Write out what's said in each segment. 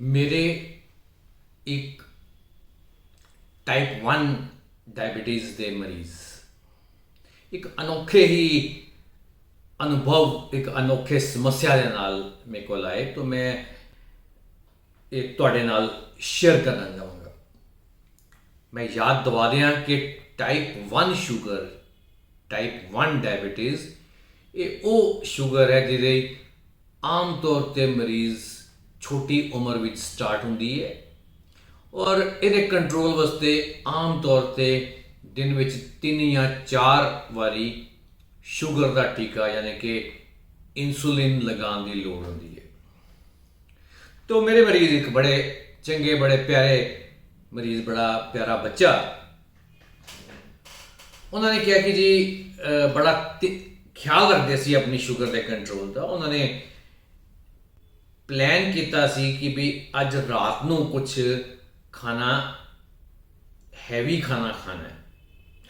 ਮੇਰੇ ਇੱਕ type 1 diabetes ਦੇ ਮਰੀਜ਼। ਇੱਕ ਅਨੋਖੇ ਹੀ ਅਨੁਭਵ, ਇੱਕ ਅਨੋਖੇ ਸਮੱਸਿਆ ਦੇ ਨਾਲ ਮੇਰੇ ਕੋਲ ਆਏ, ਤਾਂ ਮੈਂ ਇਹ ਤੁਹਾਡੇ ਨਾਲ ਸ਼ੇਅਰ ਕਰਨਾ ਚਾਹਾਂਗਾ। ਮੈਂ ਯਾਦ ਦਿਵਾ ਦਿਆਂ ਕਿ ਟਾਈਪ 1 ਸ਼ੂਗਰ ਟਾਈਪ 1 ਡਾਇਬੀਟੀਜ਼ ਇਹ ਉਹ ਸ਼ੂਗਰ ਹੈ ਜਿਹਦੇ ਆਮ ਤੌਰ ਤੇ ਮਰੀਜ਼ ਛੋਟੀ ਉਮਰ ਵਿੱਚ ਸਟਾਰਟ ਹੁੰਦੀ ਹੈ ਔਰ ਇਹਦੇ ਕੰਟਰੋਲ ਵਾਸਤੇ ਆਮ ਤੌਰ ਤੇ ਦਿਨ ਵਿੱਚ 3 ਜਾਂ 4 ਵਾਰੀ ਸ਼ੂਗਰ ਦਾ ਟੀਕਾ ਯਾਨੀ ਕਿ ਇਨਸੂਲਿਨ ਲਗਾਉਣ ਦੀ ਲੋੜ ਹੁੰਦੀ ਹੈ ਤੋ ਮੇਰੇ ਮਰੀਜ਼ ਇੱਕ ਬੜੇ ਚੰਗੇ, ਬੜੇ ਪਿਆਰੇ ਮਰੀਜ਼, ਬੜਾ ਪਿਆਰਾ ਬੱਚਾ। ਉਹਨਾਂ ਨੇ ਕਿਹਾ ਕਿ ਜੀ ਬੜਾ ਖਿਆਲ ਰੱਖਦੇ ਸੀ ਆਪਣੀ ਸ਼ੂਗਰ ਦੇ ਕੰਟਰੋਲ ਦਾ। ਉਹਨਾਂ ਨੇ ਪਲਾਨ ਕੀਤਾ ਸੀ ਕਿ ਵੀ ਅੱਜ ਰਾਤ ਨੂੰ ਕੁਝ ਖਾਣਾ ਹੈਵੀ ਖਾਣਾ ਖਾਣਾ ਹੈ।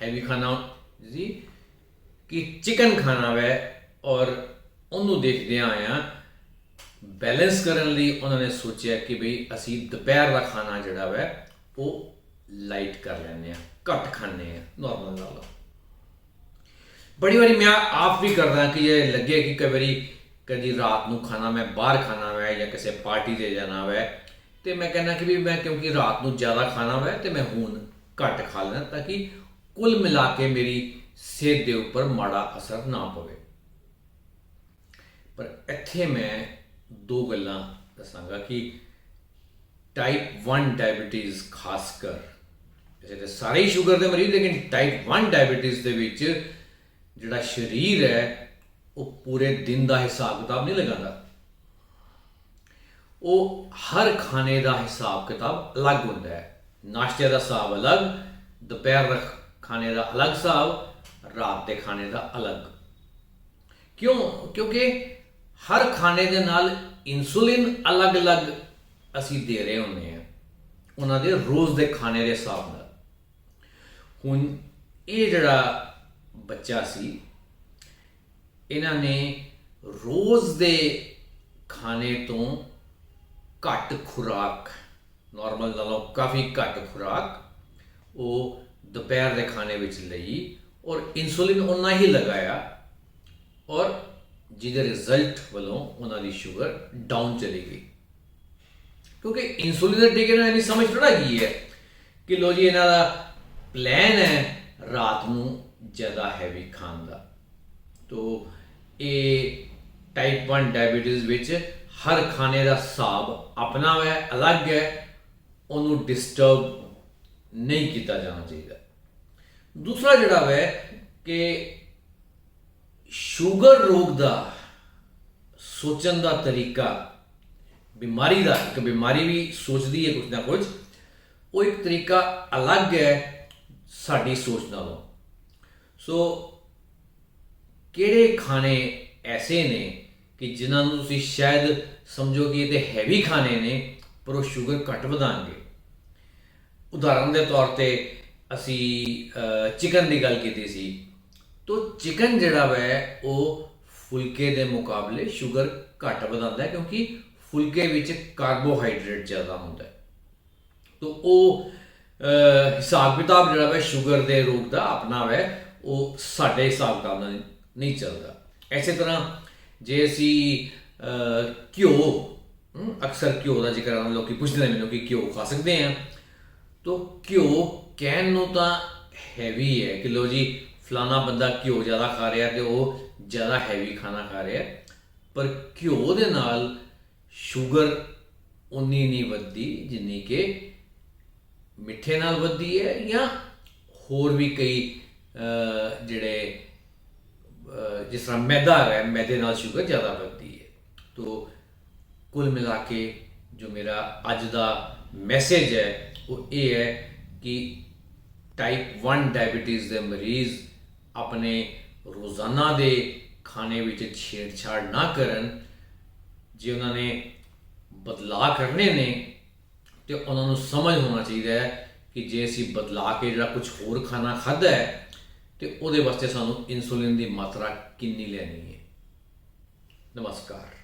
ਹੈਵੀ ਖਾਣਾ ਜੀ, ਕਿ ਚਿਕਨ ਖਾਣਾ ਵੈ ਔਰ ਉਹਨੂੰ ਦੇਖਦੇ ਆਇਆ ਬੈਲੈਂਸ ਕਰਨ ਲਈ ਉਹਨਾਂ ਨੇ ਸੋਚਿਆ ਕਿ ਵੀ ਅਸੀਂ ਦੁਪਹਿਰ ਦਾ ਖਾਣਾ ਜਿਹੜਾ ਵੈ ਉਹ ਲਾਈਟ ਕਰ ਲੈਂਦੇ ਆ ਘੱਟ ਖਾਂਦੇ ਆ ਨਾਰਮਲ ਨਾਲ। ਬੜੀ ਵਾਰੀ ਮੈਂ ਆਪ ਵੀ ਕਰਦਾ ਕਿ ਇਹ ਲੱਗੇ ਕਿ ਕਈ ਵਾਰੀ ਕਦੀ ਰਾਤ ਨੂੰ ਖਾਣਾ ਮੈਂ ਬਾਹਰ ਖਾਣਾ ਵੈ ਜਾਂ ਕਿਸੇ ਪਾਰਟੀ ਤੇ ਜਾਣਾ ਵੈ ਤੇ ਮੈਂ ਕਹਿੰਦਾ ਕਿ ਵੀ ਮੈਂ ਕਿਉਂਕਿ ਰਾਤ ਨੂੰ ਜ਼ਿਆਦਾ ਖਾਣਾ ਵੈ ਤੇ ਮੈਂ ਹੁਣ ਘੱਟ ਖਾ ਲੈਣਾ ਤਾਂ ਕਿ ਕੁੱਲ ਮਿਲਾ ਕੇ ਮੇਰੀ ਸਿਹਤ ਦੇ ਉੱਪਰ ਮਾੜਾ ਅਸਰ ਨਾ ਪਵੇ। ਪਰ ਇੱਥੇ ਮੈਂ ਦੋ ਗੱਲਾਂ ਦੱਸਾਂਗਾ ਕਿ ਟਾਈਪ 1 ਡਾਇਬੀਟੀਜ਼ ਖਾਸ ਕਰ, ਵੈਸੇ ਤੇ ਸਾਰੇ ਹੀ ਸ਼ੂਗਰ ਦੇ ਮਰੀਜ਼, ਲੇਕਿਨ ਟਾਈਪ 1 ਡਾਇਬੀਟੀਜ਼ ਦੇ ਵਿੱਚ ਜਿਹੜਾ ਸਰੀਰ ਹੈ, ਉਹ ਪੂਰੇ ਦਿਨ ਦਾ ਹਿਸਾਬ ਕਿਤਾਬ ਨਹੀਂ ਲਗਾਉਂਦਾ। ਉਹ ਹਰ ਖਾਣੇ ਦਾ ਹਿਸਾਬ ਕਿਤਾਬ ਅਲੱਗ ਹੁੰਦਾ ਹੈ। ਨਾਸ਼ਤੇ ਦਾ ਹਿਸਾਬ ਅਲੱਗ, ਦੁਪਹਿਰ ਦਾ ਖਾਣੇ ਦਾ ਅਲੱਗ ਹਿਸਾਬ, ਰਾਤ ਦੇ ਖਾਣੇ ਦਾ ਅਲੱਗ। ਕਿਉਂ? ਕਿਉਂਕਿ ਹਰ ਖਾਣੇ ਦੇ ਨਾਲ ਇਨਸੂਲਿਨ ਅਲੱਗ-ਅਲੱਗ ਅਸੀਂ ਦੇ ਰਹੇ ਹੁੰਦੇ ਆ ਉਹਨਾਂ ਦੇ ਰੋਜ਼ ਦੇ ਖਾਣੇ ਦੇ ਹਿਸਾਬ ਨਾਲ। ਹੁਣ ਇਹ ਜਿਹੜਾ ਬੱਚਾ ਸੀ, ਇਹਨਾਂ ਨੇ ਰੋਜ਼ ਦੇ ਖਾਣੇ ਤੋਂ ਘੱਟ ਖੁਰਾਕ ਨਾਰਮਲ ਨਾਲੋਂ ਕਾਫੀ ਘੱਟ ਖੁਰਾਕ ਉਹ ਦੁਪਹਿਰ ਦੇ ਖਾਣੇ ਵਿੱਚ ਲਈ ਔਰ ਇਨਸੂਲਿਨ ਉਨਾ ਹੀ ਲਗਾਇਆ ਔਰ ਜਿਹਦੇ ਰਿਜ਼ਲਟ ਵੱਲੋਂ ਉਹਨਾਂ ਦੀ ਸ਼ੂਗਰ ਡਾਊਨ ਚਲੀ ਗਈ। ਕਿਉਂਕਿ ਇਨਸੂਲਿਨ ਦੇ ਟੀਕੇ ਨਾਲ ਇਹਨੀ ਸਮਝ ਥੋੜਾ ਗਈ ਹੈ ਕਿ ਲੋ ਜੀ, ਇਹਨਾਂ ਦਾ ਪਲਾਨ ਹੈ ਰਾਤ ਨੂੰ ਜ਼ਿਆਦਾ ਹੈਵੀ ਖਾਣ ਦਾ। ਤੋ ਇਹ ਟਾਈਪ 1 ਡਾਇਬੀਟੀਜ਼ ਵਿੱਚ ਹਰ ਖਾਣੇ ਦਾ ਹਿਸਾਬ ਆਪਣਾ ਹੈ ਅਲੱਗ ਹੈ, ਉਹਨੂੰ ਡਿਸਟਰਬ ਨਹੀਂ ਕੀਤਾ ਜਾਣਾ ਚਾਹੀਦਾ। ਦੂਸਰਾ ਜਿਹੜਾ ਹੈ ਕਿ ਸ਼ੂਗਰ ਰੋਗ ਦਾ ਸੋਚਣ ਦਾ ਤਰੀਕਾ, ਬਿਮਾਰੀ ਦਾ, ਇੱਕ ਬਿਮਾਰੀ ਵੀ ਸੋਚਦੀ ਹੈ ਕੁਝ ਨਾ ਕੁਝ ਉਹ ਇੱਕ ਤਰੀਕਾ ਅਲੱਗ ਹੈ ਸਾਡੀ ਸੋਚ ਨਾਲੋਂ। ਸੋ ਕਿਹੜੇ ਖਾਣੇ ਐਸੇ ਨੇ ਕਿ ਜਿਨ੍ਹਾਂ ਨੂੰ ਤੁਸੀਂ ਸ਼ਾਇਦ ਸਮਝੋ ਕਿ ਇਹ ਤੇ ਹੈਵੀ ਖਾਣੇ ਨੇ, ਪਰ ਉਹ ਸ਼ੂਗਰ ਘੱਟ ਵਧਾਣਗੇ। ਉਦਾਹਰਨ ਦੇ ਤੌਰ ਤੇ ਅਸੀਂ ਚਿਕਨ ਦੀ ਗੱਲ ਕੀਤੀ ਸੀ। ਤੋ ਚਿਕਨ ਜਿਹੜਾ ਵੈ, ਉਹ ਫੁਲਕੇ ਦੇ ਮੁਕਾਬਲੇ ਸ਼ੂਗਰ ਘੱਟ ਵਧਾਉਂਦਾ ਹੈ ਕਿਉਂਕਿ ਫੁਲਕੇ ਵਿੱਚ ਕਾਰਬੋਹਾਈਡਰੇਟ ਜ਼ਿਆਦਾ ਹੁੰਦਾ ਹੈ। ਤੋ ਉਹ ਹਿਸਾਬ ਕਿਤਾਬ ਜਿਹੜਾ ਵੈ ਸ਼ੂਗਰ ਦੇ ਰੋਗ ਦਾ ਆਪਣਾ ਵੈ, ਉਹ ਸਾਡੇ ਹਿਸਾਬ ਕਿਤਾਬ ਨਾਲ ਨਹੀਂ ਚੱਲਦਾ। ਐਸੇ ਤਰ੍ਹਾਂ ਜੇ ਅਸੀਂ ਘਿਓ ਅਕਸਰ ਘਿਓ ਦਾ ਜ਼ਿਕਰ ਆਉਂਦਾ ਲੋਕੀ ਪੁੱਛਦੇ ਨੇ ਮੈਨੂੰ ਕਿ ਘਿਓ ਖਾ ਸਕਦੇ ਆ ਤੋ ਘਿਓ ਕਹਿਣ ਨੂੰ ਤਾਂ ਹੈਵੀ ਹੈ ਕਿ ਲੋ ਜੀ ਫਲਾਣਾ ਬੰਦਾ ਘਿਓ ਜ਼ਿਆਦਾ ਖਾ ਰਿਹਾ ਤੇ ਉਹ ਜ਼ਿਆਦਾ ਹੈਵੀ ਖਾਣਾ ਖਾ ਰਿਹਾ। ਪਰ ਘਿਓ ਦੇ ਨਾਲ ਸ਼ੂਗਰ ਉਨੀ ਨਹੀਂ ਵੱਧਦੀ ਜਿੰਨੀ ਕਿ ਮਿੱਠੇ ਨਾਲ ਵੱਧਦੀ ਹੈ ਜਾਂ ਹੋਰ ਵੀ ਕਈ ਅਹ, ਜਿਹੜੇ ਜਿਸ ਤਰ੍ਹਾਂ ਮੈਦਾ ਹੈ, ਮੈਦੇ ਨਾਲ ਸ਼ੂਗਰ ਜ਼ਿਆਦਾ ਵੱਧਦੀ ਹੈ। ਤੋ ਕੁੱਲ ਮਿਲਾ ਕੇ ਜੋ ਮੇਰਾ ਅੱਜ ਦਾ ਮੈਸੇਜ ਹੈ, ਉਹ ਇਹ ਹੈ ਕਿ ਟਾਈਪ 1 ਡਾਇਬੀਟੀਜ਼ ਦੇ ਮਰੀਜ਼ ਆਪਣੇ ਰੋਜ਼ਾਨਾ ਦੇ ਖਾਣੇ ਵਿੱਚ ਛੇੜਛਾੜ ਨਾ ਕਰਨ, ਜੇ ਉਹਨਾਂ ਨੇ ਬਦਲਾਅ ਕਰਨੇ ਨੇ, ਤੇ ਉਹਨਾਂ ਨੂੰ ਸਮਝ ਹੋਣਾ ਚਾਹੀਦਾ ਹੈ ਕਿ ਜੇ ਅਸੀਂ ਬਦਲਾ ਕੇ ਜਿਹੜਾ ਕੁਝ ਹੋਰ ਖਾਣਾ ਖਾਦਾ ਹੈ ਤੇ ਉਹਦੇ ਵਾਸਤੇ ਸਾਨੂੰ ਇਨਸੂਲਿਨ ਦੀ ਮਾਤਰਾ ਕਿੰਨੀ ਲੈਣੀ ਹੈ? ਨਮਸਕਾਰ।